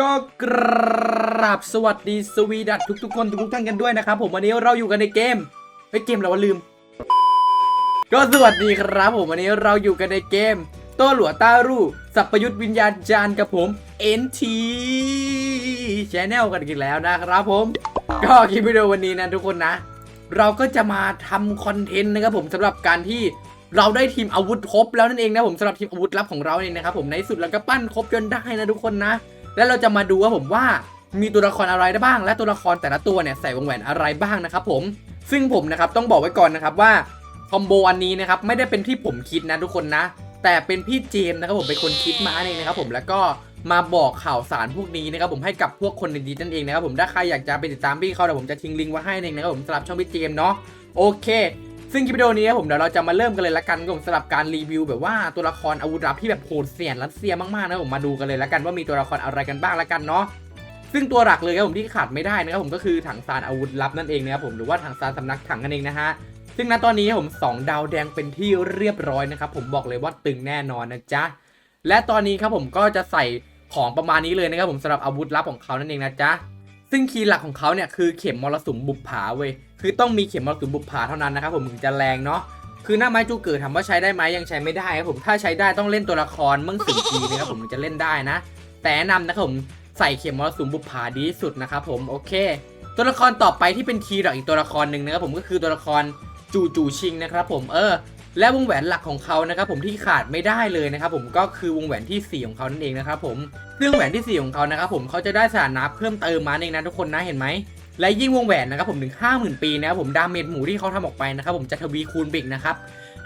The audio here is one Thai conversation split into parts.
ก็กราบสวัสดีสวีดัตทุกๆคนทุกๆท่านกันด้วยนะครับผมวันนี้เราอยู่กันในเกมเฮ้ยเกมอะไรวะลืม ก็สวัสดีครับผมวันนี้เราอยู่กันในเกมโต้หลัวต้ารู่สัพยุทธวิญญาณจารย์กับผม NT Channel กันอีกแล้วนะครับผม ก็คลิปวิดีโอวันนี้นะทุกคนนะ เราก็จะมาทำคอนเทนต์นะครับผมสำหรับการที่เราได้ทีมอาวุธครบแล้วนั่นเองนะผมสำหรับทีมอาวุธลับของเราเนี่ยนะครับผมในสุดเราก็ปั้นครบจนได้นะทุกคนนะ แล้วเราจะมาดูว่าผมว่ามีตัวละครอะไรได้บ้าง และตัวละครแต่ละตัวเนี่ยใส่วงแหวนอะไรบ้างนะครับผมซึ่งผมนะครับต้องบอกไว้ก่อนนะครับว่าคอมโบอันนี้นะครับไม่ได้เป็นที่ผมคิดนะทุกคนนะ แต่เป็นพี่เจมนะครับผมเป็นคนคิดมาเองนะครับผมแล้วก็มาบอกข่าวสารพวกนี้นะครับผมให้กับพวกคนดีๆนั่นเองนะครับผมถ้าใครอยากจะไปติดตามพี่เขาเดี๋ยวผมจะทิ้งลิงก์ไว้ให้เองนะครับผมสำหรับช่องพี่เจมเนาะโอเค ซึ่งคลิปวิดีโอนี้ครับผมเดี๋ยวเราจะมาเริ่มกันเลยละกันผมสำหรับการรีวิวแบบว่าตัวละครอาวุธลับที่แบบโหดเสียนรัสเซียมากๆนะครับผมมาดูกันเลยละกันว่ามีตัวละครอะไรกันบ้างละกันเนาะซึ่งตัวหลักเลยครับผมที่ขาดไม่ได้นะครับผมก็คือถังซานอาวุธลับนั่นเองนะครับผมหรือว่าถังซานสำนักถังนั่นเองนะฮะซึ่งณตอนนี้ผมสองดาวแดงเป็นที่เรียบร้อยนะครับผมบอกเลยว่าตึงแน่นอนนะจ๊ะและตอนนี้ครับผมก็จะใส่ของประมาณนี้เลยนะครับผมสำหรับอาวุธลับของเขานั่นเองนะจ๊ะซึ่งคีย์หลักของเขาเนี่ยคือเข็มมรสุมบุปผาเว้ย คือต้องมีเข็มมรสุมบุปผาเท่านั้นนะครับผมถึงจะแรงเนาะคือหน้าไม้จูเกิดถามว่าใช้ได้ไหมยังใช้ไม่ได้ครับผมถ้าใช้ได้ต้องเล่นตัวละครเมื่อสิงจีนะครับผมถึงจะเล่นได้นะ แต่แนะนำนะครับผมใส่เข็มมรสุมบุปผาดีที่สุดนะครับผมโอเค ตัวละครต่อไปที่เป็นคีย์หลักอีกตัวละครหนึ่งนะครับผมก็คือตัวละครจูจูชิงนะครับผมเออ และวงแหวนหลักของเขานะครับผมที่ขาดไม่ได้เลยนะครับผมก็คือวงแหวนที่ 4 ของเขานั่นเองนะครับผมซึ่งวงแหวนที่ 4 ของเขานะครับผมเขาจะได้สถานะเพิ่มเติมมาเองนะทุกคนนะเห็นไหม และยิ่งวงแหวนนะครับผมถึง 50,000 ปีนะครับผมดาเมจหมูที่เขาทำออกไปนะครับผมจะทวีคูณบิกนะครับ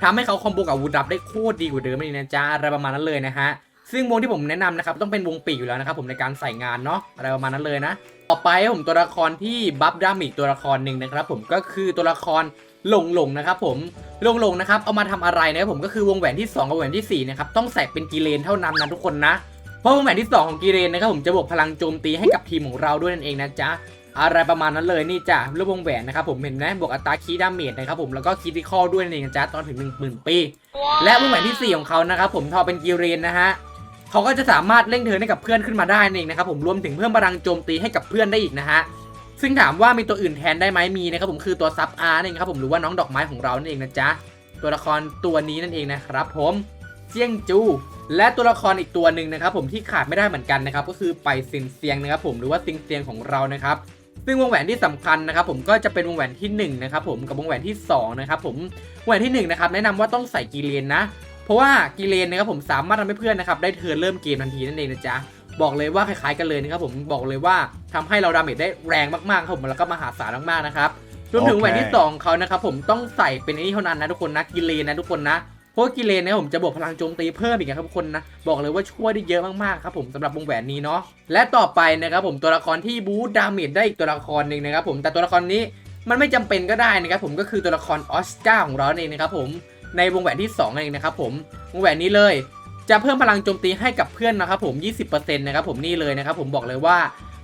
ทำให้เขาคอมโบกับวุธลับได้โคตรดีกว่าเดิมเลยนะจ๊ะอะไรประมาณนั้นเลยนะฮะซึ่งวงที่ผมแนะนำนะครับต้องเป็นวงปีกอยู่แล้วนะครับผมในการใส่งานเนาะอะไรประมาณนั้นเลยนะ ต่อไปผมตัวละครที่บัฟดาเมจตัวละครหนึ่งนะครับผมก็คือตัวละครหลงหลงนะครับผมหลงหลงนะครับเอามาทำอะไรนะครับผมก็คือวงแหวนที่ 2 กับวงแหวนที่4นะครับต้องใส่เป็นกีเลนเท่านั้นนะทุกคนนะเพราะวงแหวนที่ 2 ของกีเรนนะครับผมจะบวกพลังโจมตีให้กับทีมของเราด้วยนั่นเองนะจ๊ะ อะไรประมาณนั้นเลยนี่จ้ะรูปวงแหวนนะครับผมเห็นไหมบวกอัตราคีดาเมจนะครับผมแล้วก็คีดิคอลด้วยนั่นเองจ๊ะตอนถึง 1 0,000 ปี และวงแหวนที่ 4 ของเขานะครับผมทอเป็นกีเรนนะฮะเขาก็จะสามารถเร่งเทิร์นให้กับเพื่อนขึ้นมาได้นั่นเองนะครับผมรวมถึงเพิ่มพลังโจมตีให้กับเพื่อนได้อีกนะฮะซึ่งถามว่ามีตัวอื่นแทนได้ไหมมีนะครับผมคือตัวซับอาร์นั่นเองครับผมหรือว่าน้องดอกไม้ของเรานั่นเองนะจ๊ะตัวละครตัวนี้นั่นเองนะครับผมเจียงจู และตัวละครอีกตัวหนึ่งนะครับผมที่ขาดไม่ได้เหมือนกันนะครับก็คือไปซินเซียงนะครับผมหรือว่าซิงเซียงของเรานะครับ ซึ่งวงแหวนที่สำคัญนะครับผมก็จะเป็นวงแหวนที่1นะครับผมกับวงแหวนที่2นะครับผมวงแหวนที่1นะครับแนะนำว่าต้องใส่กีเลนนะ เพราะว่ากีเลนนะครับผมสามารถทำให้เพื่อนนะครับได้เทิร์นเริ่มเกมทันทีนั่นเองนะจ๊ะบอกเลยว่าคล้ายๆกันเลยนะครับผมบอกเลยว่าทำให้เราดาเมจได้แรงมากๆครับผมแล้วก็มหาศาลมากๆนะครับรวมถึงแหวนที่สองของเขานะครับผมต้องใส่เป็นไอ้นี่เท่านั้นนะทุกคนนะกีเลนนะทุกคนนะ เพราะกิเลนนะครับผมจะบวกพลังโจมตีเพิ่มอีกนะครับทุกคนนะบอกเลยว่าช่วยได้เยอะมากๆครับผมสำหรับวงแหวนนี้เนาะและต่อไปนะครับผมตัวละครที่บูดดาเมจได้อีกตัวละครหนึ่งนะครับผมแต่ตัวละครนี้มันไม่จำเป็นก็ได้นะครับผมก็คือตัวละครออสการ์ของเราเองนะครับผมในวงแหวนที่2เองนะครับผมวงแหวนนี้เลยจะเพิ่มพลังโจมตีให้กับเพื่อนนะครับผม 20%นะครับผมนี่เลยนะครับผมบอกเลยว่า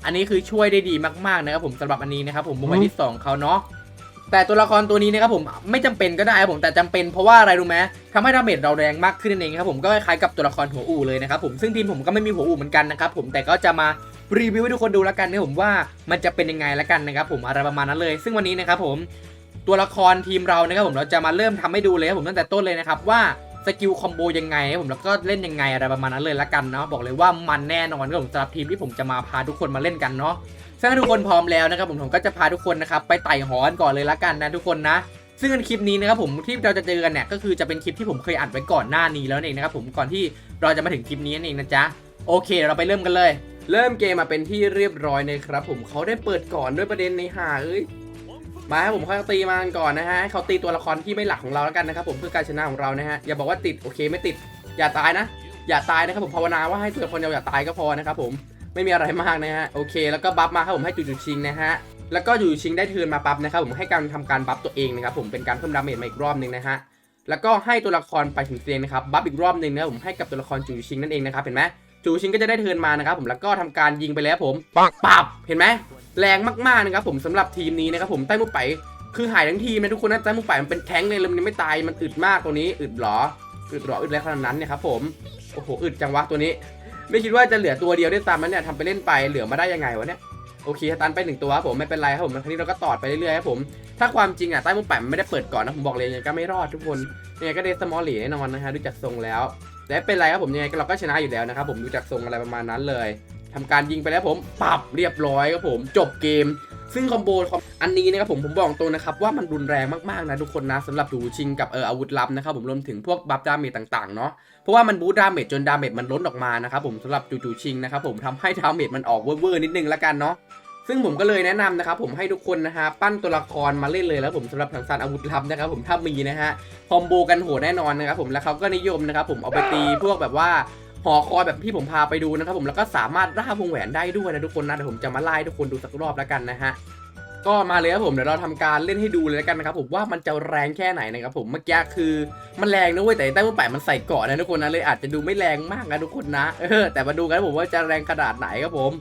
อันนี้คือช่วยได้ดีมากๆนะครับผมสำหรับอันนี้นะครับผมวงแหวนที่สองเขาเนาะ แต่ตัวละครตัวนี้นะครับผมไม่จำเป็นก็ได้ครับผมแต่จำเป็นเพราะว่าอะไรรู้ไหมทำให้ดาเมจเราแรงมากขึ้นนั่นเองครับผมก็คล้ายกับตัวละครหัวอู่เลยนะครับผมซึ่งทีมผมก็ไม่มีหัวอู่เหมือนกันนะครับผมแต่ก็จะมารีวิวให้ทุกคนดูแล้วกันนะผมว่ามันจะเป็นยังไงแล้วกันนะครับผมอะไรประมาณนั้นเลย ซึ่งวันนี้นะครับผมตัวละครทีมเรานะครับผมเราจะมาเริ่มทำให้ดูเลยครับผมตั้งแต่ต้นเลยนะครับว่าสกิลคอมโบยังไงครับผมแล้วก็เล่นยังไงอะไรประมาณนั้นเลยละกันเนาะบอกเลยว่ามันแน่นอนครับผมสำหรับทีมที่ผมจะมาพาทุกคนมาเล่นกันเนาะ ถ้าทุกคนพร้อมแล้วนะครับผมผมก็จะพาทุกคนนะครับไปไต่หอนก่อนเลยละกันนะทุกคนนะซึ่งในคลิปนี้นะครับผมที่เราจะเจอกันเนี่ยก็คือจะเป็นคลิปที่ผมเคยอัดไว้ก่อนหน้านี้แล้วเองนะครับผมก่อนที่เราจะมาถึงคลิปนี้นั่นเองนะจ๊ะโอเค เราไปเริ่มกันเลย เริ่มเกมมาเป็นที่เรียบร้อยเลยครับผมเขาได้เปิดก่อนด้วยประเด็นในหาเอ้ยมาให้ผมค่อยตีมาก่อนนะฮะให้เขาตีตัวละครที่ไม่หลักของเราแล้วกันนะครับผมเพื่อการชนะของเรานะฮะอย่าบอกว่าติดโอเคไม่ติด อย่าตายนะ อย่าตายนะครับผมภาวนาว่าให้ตัวละครเราอย่าตายก็พอนะครับผม ไม่มีอะไรมากนะฮะโอเค แล้วก็บัฟมาครับผมให้จุดๆชิงนะฮะแล้วก็อยู่ชิงได้เทิร์นมาปั๊บนะครับผมให้การทำการบัฟตัวเองนะครับผมเป็นการเพิ่มดาเมจมาอีกรอบหนึ่งนะฮะแล้วก็ให้ตัวละครไปถึงเตียงนะครับบัฟอีกรอบหนึ่งนะครับผมให้กับตัวละครจูชิงนั่นเองนะครับเห็นไหมจูชิงก็จะได้เทิร์นมานะครับผมแล้วก็ทำการยิงไปแล้วผมปับเห็นไหมแรงมากๆนะครับผมสำหรับทีมนี้นะครับผมใต้มุกไปคือหายทั้งทีมนะทุกคนนะใต้มุกไปมันเป็นแท้งเลยแล้วมันยังไม่ตายมันอึดมากตัวนี้อึดหรออึดหรออึดอะไรขนาดนั้นเนี่ยครับผมโอ้โหอึดจังวะตัวนี้ ไม่คิดว่าจะเหลือตัวเดียวได้วยซ้ำนะเนี่ยทำไปเล่นไปเหลือมาได้ยังไงวะเนี่ยโอเคตันไปหนึ่งตัวครับผมไม่เป็นไรครับผมครั้นี้เราก็ตอดไปเรื่อยๆครับผมถ้าความจริงอะใต้มุมแปะมันไม่ได้เปิดก่อนนะผมบอกเลยยังไงก็ไม่รอดทุกคนยังไงก็เดสมอลลี่แน่นอนนะฮะดูจากทรงแล้วแต่เป็นไรครับผมยังไงเราก็ชนะอยู่แล้วนะครับผมดูจากทรงอะไรประมาณนั้นเลยทำการยิงไปแล้วผมปรับเรียบร้อยครับผม จบเกม ซึ่งคอมโบอันนี้นะครับผมผมบอกตรงนะครับว่ามันรุนแรงมากๆนะทุกคนนะสำหรับดูชิงกับเอออาวุธลับนะครับผมรวมถึงพวกบัฟดาเมจต่างๆเนาะเพราะว่ามันบูทดาเมจจนดาเมจมันล้นออกมานะครับผมสำหรับจูจูชิงนะครับผมทำให้ดาเมจมันออกเวอร์ๆนิดนึงละกันเนาะซึ่งผมก็เลยแนะนำนะครับผมให้ทุกคนนะฮะปั้นตัวละครมาเล่นเลยแล้วผมสำหรับทางซานอาวุธลับนะครับผมถ้ามีนะฮะคอมโบกันโหดแน่นอนนะครับผมแล้วเขาก็นิยมนะครับผมเอาไปตีพวกแบบว่า หอคอยแบบที่ผมพาไปดูนะครับผมแล้วก็สามารถร่าวงแหวนได้ด้วยนะทุกคนนะเดี๋ยวผมจะมาไล่ทุกคนดูสักรอบแล้วกันนะฮะก็มาเลยครับผมเดี๋ยวเราทำการเล่นให้ดูเลยแล้วกันนะครับผมว่ามันจะแรงแค่ไหนนะครับผมเมื่อกี้คือมันแรงนะเว้ยแต่ใต้มือแปะมันใส่เกาะนะทุกคนนะเลยอาจจะดูไม่แรงมากนะทุกคนนะเออแต่มาดูกันผมว่าจะแรงขนาดไหนครับผม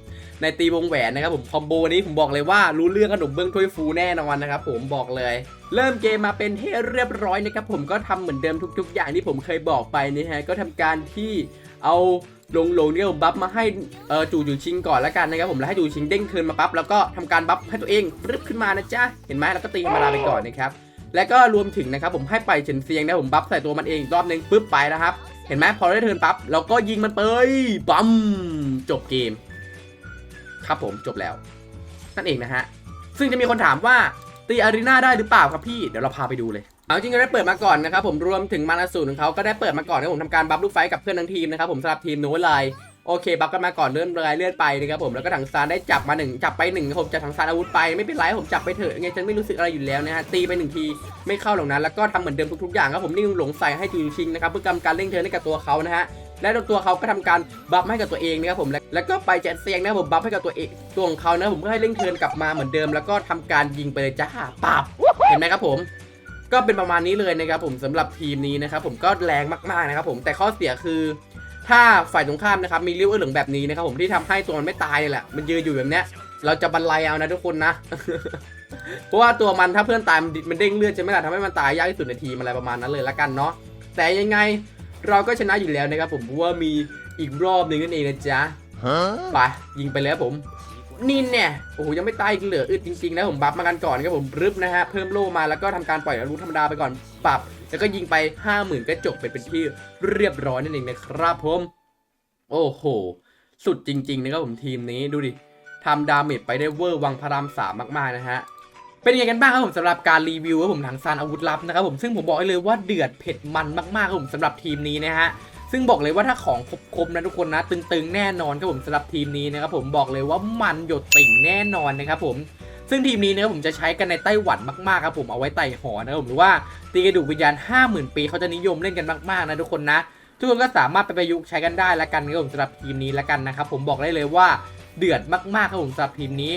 ในตีวงแหวนนะครับผมคอมโบนี้ผมบอกเลยว่ารู้เรื่องขนมเบื้องถ้วยฟูแน่นอนนะครับผมบอกเลยเริ่มเกมมาเป็นที่เรียบร้อยนะครับผมก็ทำเหมือนเดิมทุก ๆ อย่างที่ผมเคยบอกไปนะฮะก็ทำการที่ เอาลงลงเนี่ยบัฟมาให้เออจูจูชิงก่อนแล้วกันนะครับผมแล้วให้จู่ชิงเด้งคืนมาปั๊บแล้วก็ทำการบัฟให้ตัวเองรึบขึ้นมานะจ๊ะเห็นไหมแล้วก็ตีธรรมดาไปก่อนนะครับแล้วก็รวมถึงนะครับผมให้ไปเฉินเซียงนะผมบัฟใส่ตัวมันเองอีกรอบนึงปึ๊บไปนะครับเห็นไหมพอได้เทิร์นปั๊บเราก็ยิงมันไปปั๊มจบเกม ครับผมจบแล้ว นั่นเองนะฮะซึ่งจะมีคนถามว่าตีอารีนาได้หรือเปล่าครับพี่เดี๋ยวเราพาไปดูเลย เอาจริงก็ได้เปิดมาก่อนนะครับผมรวมถึงมานาสูตรของเขาก็ได้เปิดมาก่อนนะผมทำการบัฟลูกไฟกับเพื่อนทั้งทีมนะครับผมสำหรับทีมโน้ไลโอเคบัฟกันมาก่อนเลื่อนเลยเลื่อนไปนะครับผมแล้วก็ถังซานได้จับมาหนึ่งจับไปหนึ่งผมจับถังซานอาวุธไปไม่เป็นไรผมจับไปเถอะไงฉันไม่รู้สึกอะไรอยู่แล้วนะฮะตีไปหนึ่งทีไม่เข้าหรอกนะแล้วก็ทำเหมือนเดิมทุกๆอย่างครับผมนี่หลงใส่ให้จูชิงนะครับเพื่อกำการเร่งเทินให้กับตัวเขานะฮะและตัวเขาก็ทำการบัฟให้กับตัวเองนะครับผมแล้วก็ไปแจ็เซียงนะผมบัฟให้กับตัวเองตัวของเขานะผมเพื่อให้เร่งเทินกลับมาเหมือนเดิม แล้วก็ทำการยิงไปเลยจ้าปับเห็นไหมครับผม ก็เป็นประมาณนี้เลยนะครับผมสำหรับทีมนี้นะครับผมก็แรงมากๆนะครับผมแต่ข้อเสียคือถ้าฝ่ายตรงข้ามนะครับมีริ้วเออเหลืองแบบนี้นะครับผมที่ทำให้ตัวมันไม่ตายนี่แหละมันยืนอยู่แบบเนี้ยเราจะบรรลัยเอานะทุกคนนะ เพราะว่าตัวมันถ้าเพื่อนตายมันมันเด้งเลือดใช่ไหมล่ะทำให้มันตายยากที่สุดในทีมอะไรประมาณนั้นเลยละกันเนาะแต่ยังไงเราก็ชนะอยู่แล้วนะครับผมเพราะว่ามีอีกรอบหนึ่งนั่นเองนะจ๊ะไปยิงไปแล้วผม นี่เนี่ยโอ้โหยังไม่ตายเหลืออึดจริงๆนะผมบัฟมากันก่อนครับผมรึบนะฮะเพิ่มโล่มาแล้วก็ทำการปล่อยอาวุธธรรมดาไปก่อนปรับ แล้วก็ยิงไป 5 0,000ก็จบไปเป็นที่เรียบร้อยนั่นเองนะครับผม โอ้โห สุดจริงๆนะครับผมทีมนี้ดูดิทำดาเมจไปได้เวอร์วังพระรามสามมากๆนะฮะเป็นยังไงกันบ้างครับผมสำหรับการรีวิวครับผมทางซานอาวุธลับนะครับผมซึ่งผมบอกเลยว่าเดือดเผ็ดมันมากๆครับผมสำหรับทีมนี้นะฮะ ซึ่งบอกเลยว่าถ้าของครบๆนะทุกคนนะตึงๆแน่นอนครับผมสำหรับทีมนี้นะครับผมบอกเลยว่ามันหยดติ่งแน่นอนนะครับผมซึ่งทีมนี้นะครับผมจะใช้กันในไต้หวันมากๆครับผมเอาไว้ไต่หอนะครับผมหรือว่าตีกระดูกวิญญาณ 50,000 ปีเขาจะนิยมเล่นกันมากๆนะทุกคนนะ ทุกคนก็สามารถไปประยุกต์ใช้กันได้ละกันนะครับผมสำหรับทีมนี้ละกันนะครับผมบอกได้เลยว่าเดือดมากๆครับผมสำหรับทีมนี้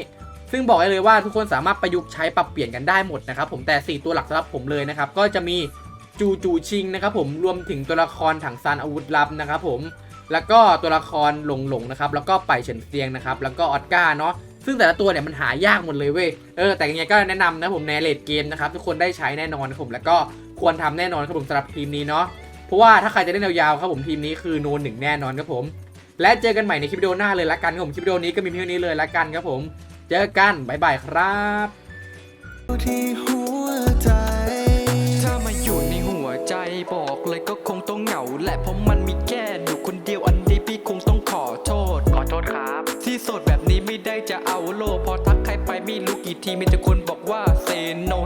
ซึ่งบอกได้เลยว่าทุกคนสามารถประยุกต์ใช้ปรับเปลี่ยนกันได้หมดนะครับผมแต่ 4 ตัวหลักสำหรับผมเลยนะครับก็จะมี จูจูชิงนะครับผมรวมถึงตัวละครถังซานอาวุธลับนะครับผมแล้วก็ตัวละครหลงหลงนะครับแล้วก็ไปเฉินเซียงนะครับแล้วก็ออสกาเนาะซึ่งแต่ละตัวเนี่ยมันหายากหมดเลยเว้ยเออแต่ยังไงก็แนะนำนะผมในเลดเกมนะครับทุกคนได้ใช้แน่นอนครับผมแล้วก็ควรทำแน่นอนครับผมสำหรับทีมนี้เนาะเพราะว่าถ้าใครจะเล่นยาวๆครับผมทีมนี้คือโนนหนึ่งแน่นอนครับผม และเจอกันใหม่ในคลิปวิดีโอหน้าเลยละกันครับผมคลิปวิดีโอนี้ก็มีเพียงนี้เลยละกันครับผม เจอกันบ๊ายบายครับ เลยก็คงต้องเหงาแหละเพราะมันมีแค่อยู่คนเดียวอันนี้พี่คงต้องขอโทษ ขอโทษครับ ที่โสดแบบนี้ไม่ได้จะเอาโลกพอทักใครไปไม่รู้กี่ทีมีแต่คนบอกว่าเซโน